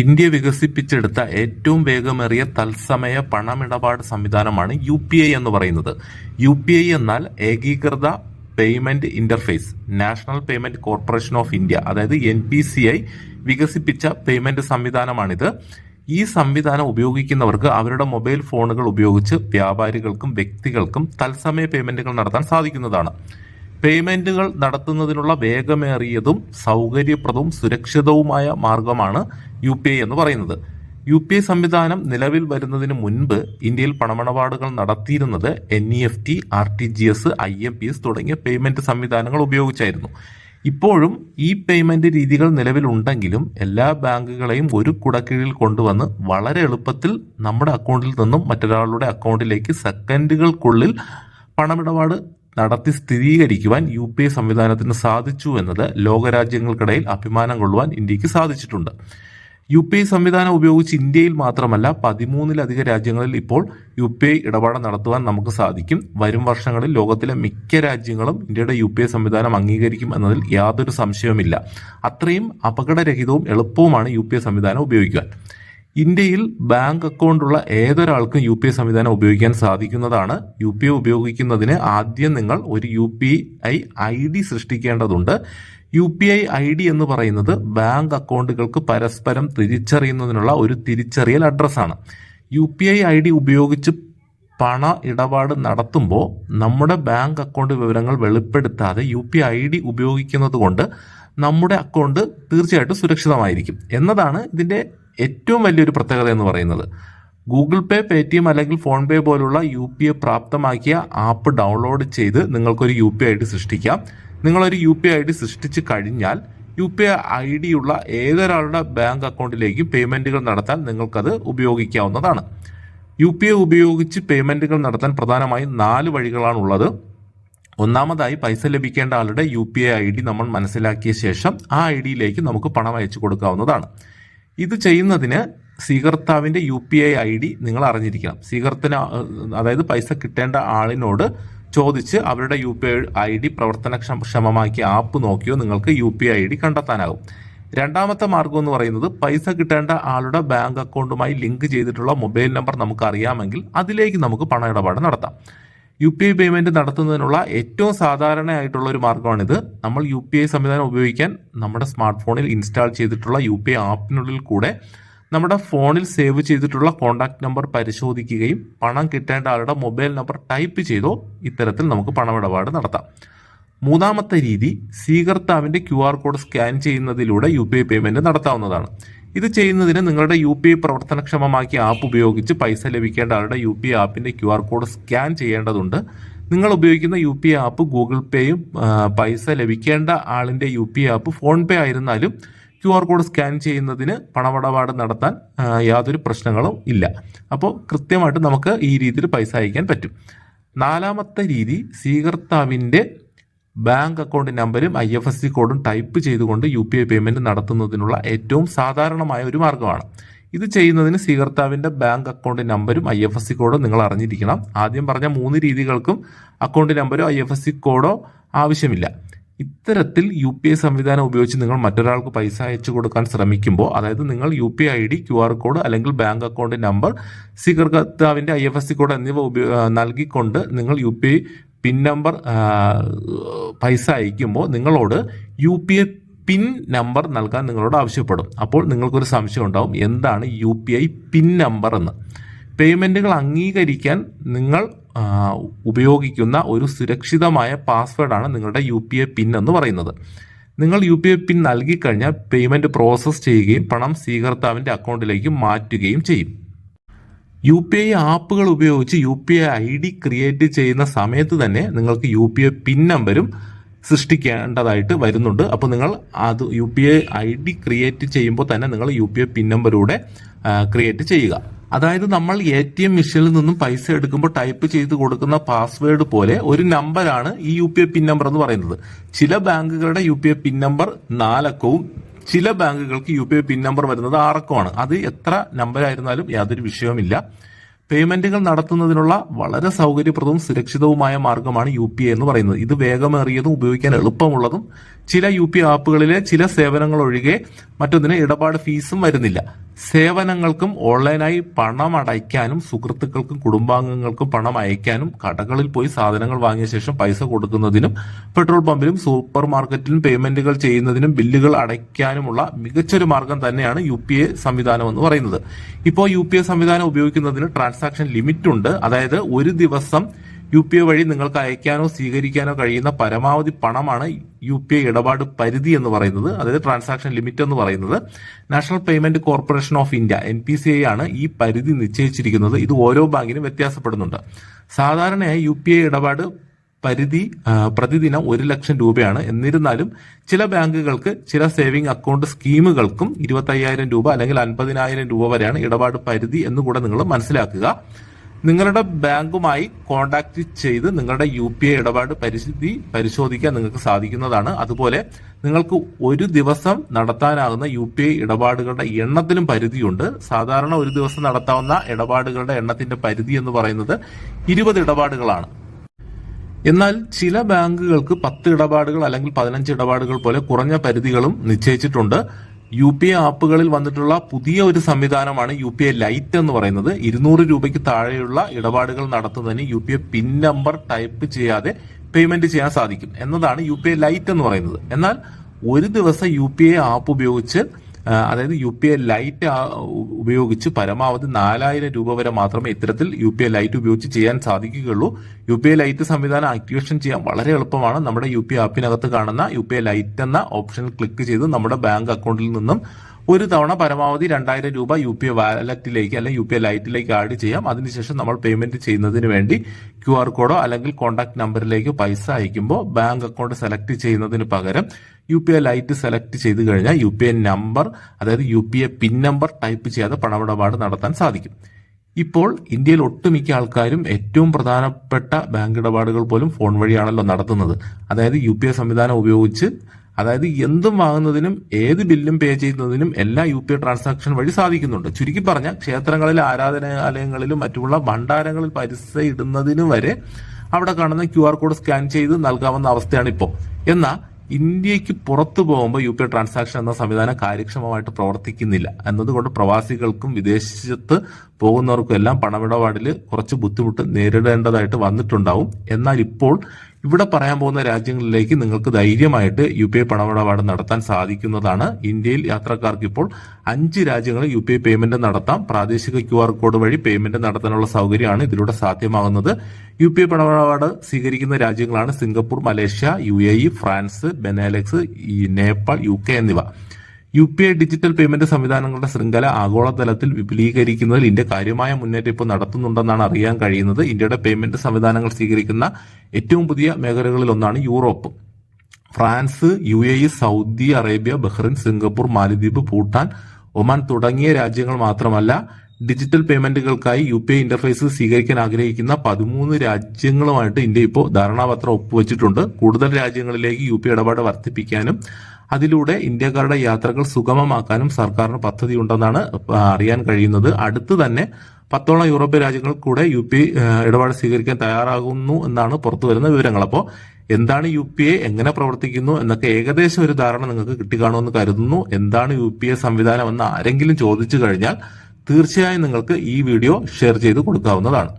India വികസിപ്പിച്ചെടുത്ത ഏറ്റവും വേഗമേറിയ തത്സമയ പണമിടപാട് സംവിധാനമാണ് യു പി ഐ എന്ന് പറയുന്നത്. യു പി ഐ എന്നാൽ ഏകീകൃത payment interface national payment corporation of India അതായത് എൻ പി സി ഐ വികസിപ്പിച്ച പേയ്മെന്റ് സംവിധാനമാണിത്. ഈ സംവിധാനം ഉപയോഗിക്കുന്നവർക്ക് അവരുടെ മൊബൈൽ ഫോണുകൾ ഉപയോഗിച്ച് വ്യാപാരികൾക്കും വ്യക്തികൾക്കും തത്സമയ പേയ്മെന്റുകൾ നടത്താൻ സാധിക്കുന്നതാണ്. പേയ്മെന്റുകൾ നടത്തുന്നതിനുള്ള വേഗമേറിയതും സൗകര്യപ്രദവും സുരക്ഷിതവുമായ മാർഗമാണ് യു എന്ന് പറയുന്നത്. യു പി ഐ സംവിധാനം നിലവിൽ വരുന്നതിന് മുൻപ് ഇന്ത്യയിൽ പണമിടപാടുകൾ നടത്തിയിരുന്നത് N E F T R T G S I M P S തുടങ്ങിയ പേയ്മെന്റ് സംവിധാനങ്ങൾ ഉപയോഗിച്ചായിരുന്നു. ഇപ്പോഴും ഈ പേയ്മെന്റ് രീതികൾ നിലവിലുണ്ടെങ്കിലും എല്ലാ ബാങ്കുകളെയും ഒരു കുടക്കീഴിൽ കൊണ്ടുവന്ന് വളരെ എളുപ്പത്തിൽ നമ്മുടെ അക്കൗണ്ടിൽ നിന്നും മറ്റൊരാളുടെ അക്കൗണ്ടിലേക്ക് സെക്കൻഡുകൾക്കുള്ളിൽ പണമിടപാട് നടത്തി സ്ഥിരീകരിക്കുവാൻ യു പി ഐ സംവിധാനത്തിന് സാധിച്ചു എന്നത് ലോകരാജ്യങ്ങൾക്കിടയിൽ അഭിമാനം കൊള്ളുവാൻ ഇന്ത്യയ്ക്ക് സാധിച്ചിട്ടുണ്ട്. യു പി ഐ സംവിധാനം ഉപയോഗിച്ച് ഇന്ത്യയിൽ മാത്രമല്ല പതിമൂന്നിലധികം രാജ്യങ്ങളിൽ ഇപ്പോൾ യു പി ഐ ഇടപാട് നടത്തുവാൻ നമുക്ക് സാധിക്കും. വരും വർഷങ്ങളിൽ ലോകത്തിലെ മിക്ക രാജ്യങ്ങളും ഇന്ത്യയുടെ യു പി ഐ സംവിധാനം അംഗീകരിക്കും എന്നതിൽ യാതൊരു സംശയവുമില്ല. അത്രയും അപകടരഹിതവും എളുപ്പവുമാണ് യു പി ഐ സംവിധാനം ഉപയോഗിക്കുവാൻ. ഇന്ത്യയിൽ ബാങ്ക് അക്കൗണ്ടുള്ള ഏതൊരാൾക്കും യു പി ഐ സംവിധാനം ഉപയോഗിക്കാൻ സാധിക്കുന്നതാണ്. യു പി ഐ ഉപയോഗിക്കുന്നതിന് ആദ്യം നിങ്ങൾ ഒരു U P I I D സൃഷ്ടിക്കേണ്ടതുണ്ട്. U P I I D എന്ന് പറയുന്നത് ബാങ്ക് അക്കൗണ്ടുകൾക്ക് പരസ്പരം തിരിച്ചറിയുന്നതിനുള്ള ഒരു തിരിച്ചറിയൽ അഡ്രസ്സാണ്. U P I I D ഉപയോഗിച്ച് പണ ഇടപാട് നടത്തുമ്പോൾ നമ്മുടെ ബാങ്ക് അക്കൗണ്ട് വിവരങ്ങൾ വെളിപ്പെടുത്താതെ യു പി ഐ ഡി ഉപയോഗിക്കുന്നത് കൊണ്ട് നമ്മുടെ അക്കൗണ്ട് തീർച്ചയായിട്ടും സുരക്ഷിതമായിരിക്കും. എന്നതാണ് ഇതിന്റെ ഏറ്റവും വലിയൊരു പ്രത്യേകത എന്ന് പറയുന്നത്. Google Pay Paytm അല്ലെങ്കിൽ ഫോൺ പേ പോലുള്ള യു പി ഐ പ്രാപ്തമാക്കിയ ആപ്പ് ഡൗൺലോഡ് ചെയ്ത് നിങ്ങൾക്കൊരു യു പി ഐ ഡി സൃഷ്ടിക്കാം. നിങ്ങളൊരു യു പി ഐ ഡി സൃഷ്ടിച്ചു കഴിഞ്ഞാൽ U P I I D ഉള്ള ഏതൊരാളുടെ ബാങ്ക് അക്കൗണ്ടിലേക്കും പേയ്മെന്റുകൾ നടത്താൻ നിങ്ങൾക്കത് ഉപയോഗിക്കാവുന്നതാണ്. യു പി ഐ ഉപയോഗിച്ച് പേയ്മെന്റുകൾ നടത്താൻ പ്രധാനമായും നാല് വഴികളാണുള്ളത്. ഒന്നാമതായി പൈസ ലഭിക്കേണ്ട ആളുടെ U P I I D നമ്മൾ മനസ്സിലാക്കിയ ശേഷം ആ ഐ ഡിയിലേക്ക് നമുക്ക് പണം അയച്ചു കൊടുക്കാവുന്നതാണ്. ഇത് ചെയ്യുന്നതിന് സ്വീകർത്താവിന്റെ U P I I D നിങ്ങൾ അറിഞ്ഞിരിക്കണം. സ്വീകർത്തിന് അതായത് പൈസ കിട്ടേണ്ട ആളിനോട് ചോദിച്ച് അവരുടെ U P I I D പ്രവർത്തനക്ഷമമാക്കിയ app നോക്കിയോ നിങ്ങൾക്ക് U P I I D കണ്ടെത്താനാകും. രണ്ടാമത്തെ മാർഗം എന്ന് പറയുന്നത് പൈസ കിട്ടേണ്ട ആളുടെ ബാങ്ക് അക്കൗണ്ടുമായി ലിങ്ക് ചെയ്തിട്ടുള്ള മൊബൈൽ നമ്പർ നമുക്ക് അറിയാമെങ്കിൽ അതിലേക്ക് നമുക്ക് പണ ഇടപാട് നടത്താം. യു പി ഐ പേയ്മെന്റ് നടത്തുന്നതിനുള്ള ഏറ്റവും സാധാരണയായിട്ടുള്ള ഒരു മാർഗമാണിത് നമ്മൾ യു പി ഐ സംവിധാനം ഉപയോഗിക്കാൻ നമ്മുടെ സ്മാർട്ട് ഫോണിൽ ഇൻസ്റ്റാൾ ചെയ്തിട്ടുള്ള യു പി ഐ ആപ്പിനുള്ളിൽ കൂടെ നമ്മുടെ ഫോണിൽ സേവ് ചെയ്തിട്ടുള്ള കോൺടാക്ട് നമ്പർ പരിശോധിക്കുകയും പണം കിട്ടേണ്ട ആളുടെ മൊബൈൽ നമ്പർ ടൈപ്പ് ചെയ്തോ ഇത്തരത്തിൽ നമുക്ക് പണമിടപാട് നടത്താം. മൂന്നാമത്തെ രീതി സ്വീകർത്താവിന്റെ ക്യു ആർ കോഡ് സ്കാൻ ചെയ്യുന്നതിലൂടെ യു പി ഐ പേയ്മെന്റ് നടത്താവുന്നതാണ്. ഇത് ചെയ്യുന്നതിന് നിങ്ങളുടെ യു പി ഐ പ്രവർത്തനക്ഷമമാക്കിയ ആപ്പ് ഉപയോഗിച്ച് പൈസ ലഭിക്കേണ്ട ആളുടെ യു പി ഐ ആപ്പിന്റെ ക്യു ആർ കോഡ് സ്കാൻ ചെയ്യേണ്ടതുണ്ട്. നിങ്ങൾ ഉപയോഗിക്കുന്ന U P I app Google പേയും പൈസ ലഭിക്കേണ്ട ആളിന്റെ U P I app PhonePe ആയിരുന്നാലും ക്യു ആർ കോഡ് സ്കാൻ ചെയ്യുന്നതിന് പണമിടപാട് നടത്താൻ യാതൊരു പ്രശ്നങ്ങളും ഇല്ല. അപ്പോൾ കൃത്യമായിട്ട് നമുക്ക് ഈ രീതിയിൽ പൈസ അയക്കാൻ പറ്റും. നാലാമത്തെ രീതി സ്വീകർത്താവിന്റെ ബാങ്ക് അക്കൗണ്ട് നമ്പരും ഐ എഫ് എസ് സി കോഡും ടൈപ്പ് ചെയ്തുകൊണ്ട് യു പി ഐ പേയ്മെന്റ് നടത്തുന്നതിനുള്ള ഏറ്റവും സാധാരണമായ ഒരു മാർഗമാണ്. ഇത് ചെയ്യുന്നതിന് സ്വീകർത്താവിന്റെ ബാങ്ക് അക്കൗണ്ട് നമ്പരും ഐ എഫ് എസ് സി കോഡും നിങ്ങൾ അറിഞ്ഞിരിക്കണം. ആദ്യം പറഞ്ഞ മൂന്ന് രീതികൾക്കും അക്കൗണ്ട് നമ്പരോ ഐ എഫ് എസ് സി കോഡോ ആവശ്യമില്ല. ഇത്തരത്തിൽ യു പി ഐ സംവിധാനം ഉപയോഗിച്ച് നിങ്ങൾ മറ്റൊരാൾക്ക് പൈസ അയച്ചു കൊടുക്കാൻ ശ്രമിക്കുമ്പോൾ അതായത് നിങ്ങൾ U P I D Q R code അല്ലെങ്കിൽ bank account number സ്വീകർത്താവിന്റെ I F S C code എന്നിവ നൽകിക്കൊണ്ട് നിങ്ങൾ U P I pin number പൈസ അയക്കുമ്പോൾ നിങ്ങളോട് U P I pin number നൽകാൻ നിങ്ങളോട് ആവശ്യപ്പെടും. അപ്പോൾ നിങ്ങൾക്കൊരു സംശയം ഉണ്ടാവും എന്താണ് U P I pin number എന്ന്? പേയ്മെന്റുകൾ അംഗീകരിക്കാൻ നിങ്ങൾ ഉപയോഗിക്കുന്ന ഒരു സുരക്ഷിതമായ പാസ്വേഡാണ് നിങ്ങളുടെ യു പി ഐ പിൻ എന്ന് പറയുന്നത്. നിങ്ങൾ യു പി ഐ പിൻ നൽകിക്കഴിഞ്ഞാൽ പേയ്മെന്റ് പ്രോസസ്സ് ചെയ്യുകയും പണം സ്വീകർത്താവിന്റെ അക്കൗണ്ടിലേക്ക് മാറ്റുകയും ചെയ്യും. യു പി ഐ ആപ്പുകൾ ഉപയോഗിച്ച് U P I I D create ചെയ്യുന്ന സമയത്ത് തന്നെ നിങ്ങൾക്ക് യു പി ഐ പിൻ നമ്പരും സൃഷ്ടിക്കേണ്ടതായിട്ട് വരുന്നുണ്ട്. അപ്പോൾ നിങ്ങൾ അത് U P I I D create ചെയ്യുമ്പോൾ തന്നെ നിങ്ങൾ യു പി ഐ പിൻ നമ്പറൂടെ ക്രിയേറ്റ് ചെയ്യുക. അതായത് നമ്മൾ എ ടി എം മെഷീനിൽ നിന്നും പൈസ എടുക്കുമ്പോൾ ടൈപ്പ് ചെയ്ത് കൊടുക്കുന്ന പാസ്വേഡ് പോലെ ഒരു നമ്പറാണ് ഈ U P I pin number എന്ന് പറയുന്നത്. ചില ബാങ്കുകളുടെ U P I pin number നാലക്കവും ചില ബാങ്കുകൾക്ക് U P I pin number വരുന്നത് ആർക്കുമാണ് അത് എത്ര നമ്പർ ആയിരുന്നാലും യാതൊരു വിഷയവുമില്ല. പേയ്മെന്റുകൾ നടത്തുന്നതിനുള്ള വളരെ സൗകര്യപ്രദവും സുരക്ഷിതവുമായ മാർഗമാണ് യു പി ഐ എന്ന് പറയുന്നത്. ഇത് വേഗമേറിയതും ഉപയോഗിക്കാൻ എളുപ്പമുള്ളതും ചില യു പി ആപ്പുകളിലെ ചില സേവനങ്ങൾ ഒഴികെ മറ്റൊന്നിന് ഇടപാട് ഫീസും വരുന്നില്ല. സേവനങ്ങൾക്കും ഓൺലൈനായി പണം അടയ്ക്കാനും സുഹൃത്തുക്കൾക്കും കുടുംബാംഗങ്ങൾക്കും പണം അയക്കാനും കടകളിൽ പോയി സാധനങ്ങൾ വാങ്ങിയ ശേഷം പൈസ കൊടുക്കുന്നതിനും പെട്രോൾ പമ്പിലും സൂപ്പർ മാർക്കറ്റിലും പേയ്മെന്റുകൾ ചെയ്യുന്നതിനും ബില്ലുകൾ അടയ്ക്കാനുമുള്ള മികച്ചൊരു മാർഗം തന്നെയാണ് യു പി ഐ സംവിധാനം എന്ന് പറയുന്നത്. ഇപ്പോൾ യു പി ഐ സംവിധാനം ഉപയോഗിക്കുന്നതിന് ട്രാൻസാക്ഷൻ ലിമിറ്റ് ഉണ്ട്. അതായത് ഒരു ദിവസം യു പി ഐ വഴി നിങ്ങൾക്ക് അയക്കാനോ സ്വീകരിക്കാനോ കഴിയുന്ന പരമാവധി പണമാണ് യു പി ഐ ഇടപാട് പരിധി എന്ന് പറയുന്നത്. അതായത് ട്രാൻസാക്ഷൻ ലിമിറ്റ് എന്ന് പറയുന്നത്. National payment corporation of India N P C I ആണ് ഈ പരിധി നിശ്ചയിച്ചിരിക്കുന്നത്. ഇത് ഓരോ ബാങ്കിനും വ്യത്യാസപ്പെടുന്നുണ്ട്. സാധാരണയായി യു പി ഐ ഇടപാട് പരിധി പ്രതിദിനം ഒരു ലക്ഷം രൂപയാണ്. എന്നിരുന്നാലും ചില ബാങ്കുകൾക്ക് ചില സേവിംഗ് അക്കൗണ്ട് സ്കീമുകൾക്കും ഇരുപത്തി അയ്യായിരം രൂപ അല്ലെങ്കിൽ അൻപതിനായിരം രൂപ വരെയാണ് ഇടപാട് പരിധി എന്ന് കൂടെ നിങ്ങൾ മനസ്സിലാക്കുക. നിങ്ങളുടെ ബാങ്കുമായി കോൺടാക്ട് ചെയ്ത് നിങ്ങളുടെ യു പി ഐ ഇടപാട് പരിസ്ഥിതി പരിശോധിക്കാൻ നിങ്ങൾക്ക് സാധിക്കുന്നതാണ്. അതുപോലെ നിങ്ങൾക്ക് ഒരു ദിവസം നടത്താനാകുന്ന യു പി ഐ ഇടപാടുകളുടെ എണ്ണത്തിലും പരിധിയുണ്ട്. സാധാരണ ഒരു ദിവസം നടത്താവുന്ന ഇടപാടുകളുടെ എണ്ണത്തിന്റെ പരിധി എന്ന് പറയുന്നത് ഇരുപത് ഇടപാടുകളാണ്. എന്നാൽ ചില ബാങ്കുകൾക്ക് പത്ത് ഇടപാടുകൾ അല്ലെങ്കിൽ പതിനഞ്ച് ഇടപാടുകൾ പോലെ കുറഞ്ഞ പരിധികളും നിശ്ചയിച്ചിട്ടുണ്ട്. യു പി ഐ ആപ്പുകളിൽ വന്നിട്ടുള്ള പുതിയ ഒരു സംവിധാനമാണ് യു പി ഐ ലൈറ്റ് എന്ന് പറയുന്നത്. ഇരുന്നൂറ് രൂപയ്ക്ക് താഴെയുള്ള ഇടപാടുകൾ നടത്തുന്നതിന് U P I pin number type ചെയ്യാതെ പേയ്മെന്റ് ചെയ്യാൻ സാധിക്കും. എന്നതാണ് യു പി ഐ ലൈറ്റ് എന്ന് പറയുന്നത്. എന്നാൽ ഒരു ദിവസം യു പി ഐ ആപ്പ് ഉപയോഗിച്ച് അതായത് യു പി ഐ ലൈറ്റ് ഉപയോഗിച്ച് പരമാവധി നാലായിരം രൂപ വരെ മാത്രമേ ഇത്തരത്തിൽ യു പി ഐ ലൈറ്റ് ഉപയോഗിച്ച് ചെയ്യാൻ സാധിക്കുകയുള്ളൂ. യു പി ഐ ലൈറ്റ് സംവിധാനം ആക്ടിവേഷൻ ചെയ്യാൻ വളരെ എളുപ്പമാണ്. നമ്മുടെ യു പി ഐ ആപ്പിനകത്ത് കാണുന്ന യു പി ഐ ലൈറ്റ് എന്ന ഓപ്ഷനിൽ ക്ലിക്ക് ചെയ്ത് നമ്മുടെ ബാങ്ക് അക്കൗണ്ടിൽ നിന്നും ഒരു തവണ പരമാവധി രണ്ടായിരം രൂപ യു പി ഐ വാലറ്റിലേക്ക് അല്ലെങ്കിൽ യു പി ഐ ലൈറ്റിലേക്ക് ആഡ് ചെയ്യാം. അതിനുശേഷം നമ്മൾ പേയ്മെന്റ് ചെയ്യുന്നതിന് വേണ്ടി ക്യു ആർ കോഡോ അല്ലെങ്കിൽ കോൺടാക്ട് നമ്പറിലേക്ക് പൈസ അയക്കുമ്പോൾ ബാങ്ക് അക്കൗണ്ട് സെലക്ട് ചെയ്യുന്നതിന് പകരം U P I lite select ചെയ്ത് കഴിഞ്ഞാൽ യു പി ഐ നമ്പർ അതായത് U P I pin number type ചെയ്യാതെ പണമിടപാട് നടത്താൻ സാധിക്കും. ഇപ്പോൾ ഇന്ത്യയിൽ ഒട്ടുമിക്ക ആൾക്കാരും ഏറ്റവും പ്രധാനപ്പെട്ട ബാങ്ക് ഇടപാടുകൾ പോലും ഫോൺ വഴിയാണല്ലോ നടത്തുന്നത്. അതായത് യു സംവിധാനം ഉപയോഗിച്ച് അതായത് എന്തും വാങ്ങുന്നതിനും ഏത് ബില്ലും പേ ചെയ്യുന്നതിനും എല്ലാ യു പി ഐ ട്രാൻസാക്ഷൻ വഴി സാധിക്കുന്നുണ്ട്. ചുരുക്കി പറഞ്ഞാൽ ക്ഷേത്രങ്ങളിൽ ആരാധനാലയങ്ങളിലും മറ്റുമുള്ള ഭണ്ഡാരങ്ങളിൽ പൈസ ഇടുന്നതിനു വരെ അവിടെ കാണുന്ന ക്യു ആർ കോഡ് സ്കാൻ ചെയ്ത് നൽകാവുന്ന അവസ്ഥയാണ് ഇപ്പോൾ എന്നാൽ ഇന്ത്യയ്ക്ക് പുറത്തു പോകുമ്പോൾ യു പി ഐ ട്രാൻസാക്ഷൻ എന്ന സംവിധാനം കാര്യക്ഷമമായിട്ട് പ്രവർത്തിക്കുന്നില്ല. എന്നതുകൊണ്ട് പ്രവാസികൾക്കും വിദേശത്ത് പോകുന്നവർക്കും എല്ലാം പണമിടപാടിൽ കുറച്ച് ബുദ്ധിമുട്ട് നേരിടേണ്ടതായിട്ട് വന്നിട്ടുണ്ടാവും. എന്നാൽ ഇപ്പോൾ ഇവിടെ പറയാൻ പോകുന്ന രാജ്യങ്ങളിലേക്ക് നിങ്ങൾക്ക് ധൈര്യമായിട്ട് യു പി ഐ പണമിടപാട് നടത്താൻ സാധിക്കുന്നതാണ്. ഇന്ത്യയിൽ യാത്രക്കാർക്ക് ഇപ്പോൾ അഞ്ച് രാജ്യങ്ങളിൽ യു പി ഐ പേയ്മെന്റ് നടത്താം. പ്രാദേശിക ക്യു ആർ കോഡ് വഴി പേയ്മെന്റ് നടത്താനുള്ള സൗകര്യമാണ് ഇതിലൂടെ സാധ്യമാകുന്നത്. യു പി ഐ പണമിടപാട് സ്വീകരിക്കുന്ന രാജ്യങ്ങളാണ് Singapore Malaysia U A E France Benelux Nepal U K എന്നിവ. U P I digital payment സംവിധാനങ്ങളുടെ ശൃംഖല ആഗോളതലത്തിൽ വിപുലീകരിക്കുന്നതിൽ ഇന്ത്യ കാര്യമായ മുന്നേറ്റം ഇപ്പോൾ നടത്തുന്നുണ്ടെന്നാണ് അറിയാൻ കഴിയുന്നത്. ഇന്ത്യയുടെ പേയ്മെന്റ് സംവിധാനങ്ങൾ സ്വീകരിക്കുന്ന ഏറ്റവും പുതിയ മേഖലകളിൽ ഒന്നാണ് Europe. France U A Saudi Arabia Bahrain Singapore മാലിദ്വീപ് ഭൂട്ടാൻ ഒമാൻ തുടങ്ങിയ രാജ്യങ്ങൾ മാത്രമല്ല ഡിജിറ്റൽ പേയ്മെന്റുകൾക്കായി യു പി ഐ ഇന്റർഫേസ് സ്വീകരിക്കാൻ ആഗ്രഹിക്കുന്ന പതിമൂന്ന് രാജ്യങ്ങളുമായിട്ട് ഇന്ത്യ ഇപ്പോൾ ധാരണാപത്രം ഒപ്പുവെച്ചിട്ടുണ്ട്. കൂടുതൽ രാജ്യങ്ങളിലേക്ക് യു പി ഇടപാട് വർദ്ധിപ്പിക്കാനും അതിലൂടെ ഇന്ത്യക്കാരുടെ യാത്രകൾ സുഗമമാക്കാനും സർക്കാരിന് പദ്ധതിയുണ്ടെന്നാണ് അറിയാൻ കഴിയുന്നത്. അടുത്ത് തന്നെ പത്തോളം യൂറോപ്യൻ രാജ്യങ്ങൾ കൂടെ യു പി ഇടപാട് സ്വീകരിക്കാൻ തയ്യാറാകുന്നു എന്നാണ് പുറത്തു വരുന്ന വിവരങ്ങൾ. അപ്പോൾ എന്താണ് യു പി എ എങ്ങനെ പ്രവർത്തിക്കുന്നു എന്നൊക്കെ ഏകദേശം ഒരു ധാരണ നിങ്ങൾക്ക് കിട്ടിക്കാണുമെന്ന് കരുതുന്നു. എന്താണ് യു പി എ സംവിധാനം എന്ന് ആരെങ്കിലും ചോദിച്ചു കഴിഞ്ഞാൽ തീർച്ചയായും നിങ്ങൾക്ക് ഈ വീഡിയോ ഷെയർ ചെയ്ത് കൊടുക്കാവുന്നതാണ്.